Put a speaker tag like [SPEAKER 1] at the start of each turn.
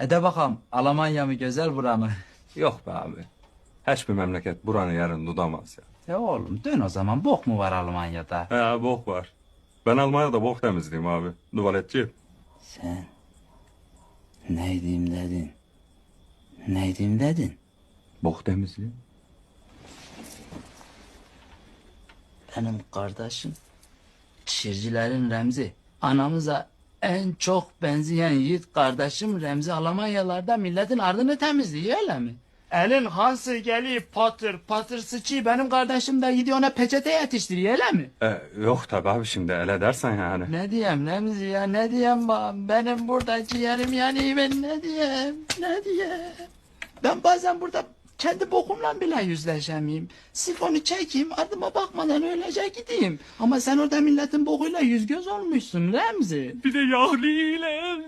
[SPEAKER 1] E de bakalım Almanya mı güzel bura mı?
[SPEAKER 2] Yok be abi. Hiçbir memleket buranın yerini tutamaz ya.
[SPEAKER 1] E oğlum dön o zaman bok mu var Almanya'da?
[SPEAKER 2] He bok var. Ben Almanya'da bok temizleyeyim abi. Tuvaletçiyim.
[SPEAKER 1] Sen neydim dedin? Neydim dedin?
[SPEAKER 2] Bok temizleyeyim.
[SPEAKER 1] Benim kardeşim şiircilerin Remzi. Anamıza en çok benzeyen yiğit kardeşim Remzi Almanyalarda milletin ardını temizliyor öyle mi? Elin hansı gelip patır patır sıçıyor benim kardeşim de gidiyor ona peçete yetiştiriyor öyle mi?
[SPEAKER 2] E, yok tabi abi şimdi öyle dersen yani.
[SPEAKER 1] Ne diyeyim Remzi ya ne diyeyim babam benim burada ciğerim yani ben ne diyeyim ne diyeyim. Ben bazen burada kendi bokumla bile yüzleşemeyim. Sifonu çekeyim ardıma bakmadan öylece gideyim. Ama sen orada milletin bokuyla yüz göz olmuşsun Remzi.
[SPEAKER 2] Bir de yağlıyla.